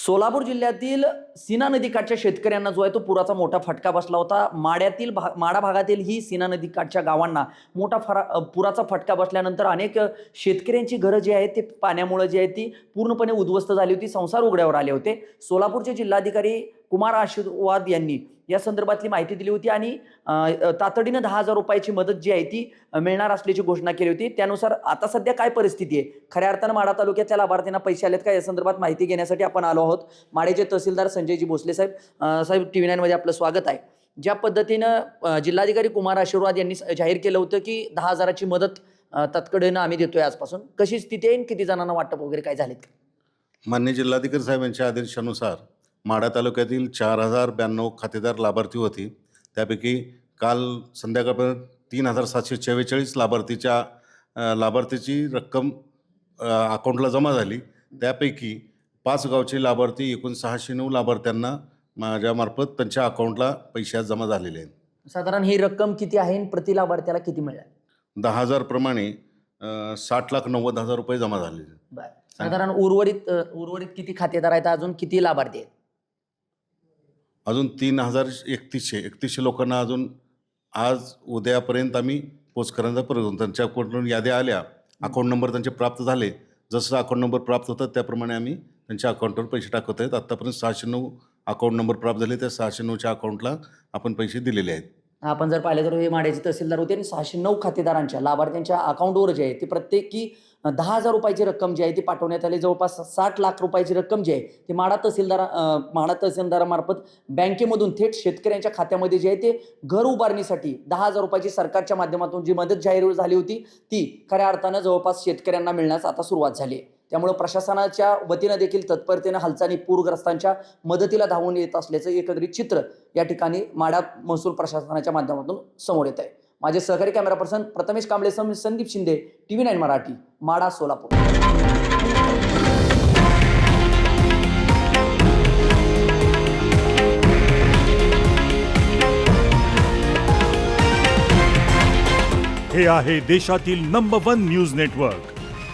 सोलापूर जिल्ह्यातील सीना नदीकाठच्या शेतकऱ्यांना जो आहे तो पुराचा मोठा फटका बसला होता. माड्यातील भा माडा भागातील ही सीना नदीकाठच्या गावांना मोठा फरा पुराचा फटका बसल्यानंतर अनेक शेतकऱ्यांची घरं जी आहेत ते पाण्यामुळे जी आहेत ती पूर्णपणे उद्ध्वस्त झाली होती. संसार उघड्यावर आले होते. सोलापूरचे जिल्हाधिकारी कुमार आशीर्वाद यांनी या संदर्भातली माहिती दिली होती आणि तातडीनं दहा हजार रुपयाची मदत जी आहे ती मिळणार असल्याची घोषणा केली होती. त्यानुसार आता सध्या काय परिस्थिती आहे? खऱ्या अर्थानं माडा तालुक्यातल्या लाभार्थ्यांना पैसे आलेत का? या संदर्भात माहिती घेण्यासाठी आपण आलो आहोत. माडेचे तहसीलदार संजयजी भोसले साहेब साहेब टी व्ही नाईनमध्ये आपलं स्वागत आहे. ज्या पद्धतीनं जिल्हाधिकारी कुमार आशीर्वाद यांनी जाहीर केलं होतं की दहा हजाराची मदत अ, आम्ही देतोय आजपासून. कशी स्थिती आहे किती जणांना वाटप वगैरे काय झालेत? मान्य जिल्हाधिकारी साहेबांच्या आदेशानुसार माढा तालुक्यातील चार हजार ब्याण्णव खातेदार लाभार्थी होती. त्यापैकी काल संध्याकाळपर्यंत तीन हजार सातशे चव्वेचाळीस लाभार्थीच्या लाभार्थीची रक्कम अकाउंटला जमा झाली. त्यापैकी पाच गावचे लाभार्थी एकूण सहाशे नऊ लाभार्थ्यांना माझ्यामार्फत त्यांच्या अकाउंटला पैसे आज जमा झालेले आहेत. साधारण ही रक्कम किती आहे आणि प्रति लाभार्थ्याला किती मिळेल? दहा हजार प्रमाणे अ, साठ लाख नव्वद हजार रुपये जमा झालेले साधारण उर्वरित उर्वरित किती खातेदार आहेत? अजून किती लाभार्थी आहेत? अजून तीन हजार एकतीसशे एकतीसशे लोकांना अजून आज उद्यापर्यंत आम्ही पोच करण्याचा प्रयत्न अकाउंटवरून याद्या आल्या. अकाउंट नंबर त्यांचे प्राप्त झाले. जसं अकाउंट नंबर प्राप्त होतात त्याप्रमाणे आम्ही त्यांच्या अकाउंटवर पैसे टाकत आहेत. आत्तापर्यंत सहाशे नऊ अकाउंट नंबर प्राप्त झाले. त्या सहाशे नऊच्या अकाउंटला आपण पैसे दिलेले आहेत. आपण जर पाहिलं तर हे माड्याचे तहसीलदार होते आणि सहाशे नऊ खातेदारांच्या लाभार्थ्यांच्या अकाउंटवर जे आहे ती प्रत्येकी दहा हजार रुपयाची रक्कम जी आहे ती पाठवण्यात आली. जवळपास साठ लाख रुपयाची रक्कम जी आहे ती माडा तहसीलदार माडा तहसीलदारामार्फत बँकेमधून थेट शेतकऱ्यांच्या खात्यामध्ये जे आहे ते घर उभारणीसाठी दहा हजार रुपयाची सरकारच्या माध्यमातून जी मदत जाहीर झाली होती ती खऱ्या अर्थानं जवळपास शेतकऱ्यांना मिळण्यास आता सुरुवात झाली आहे. त्यामुळे प्रशासनाच्या वतीनं देखील तत्परतेनं हालचाली पूरग्रस्तांच्या मदतीला धावून येत असल्याचं एकत्रित चित्र या ठिकाणी माडा महसूल प्रशासनाच्या माध्यमातून समोर येत आहे माझे सहकारी camera person Prathamesh Kamble Sandeep Shinde T V nine Marathi Madha Solapur. हे आहे देशातील नंबर वन न्यूज नेटवर्क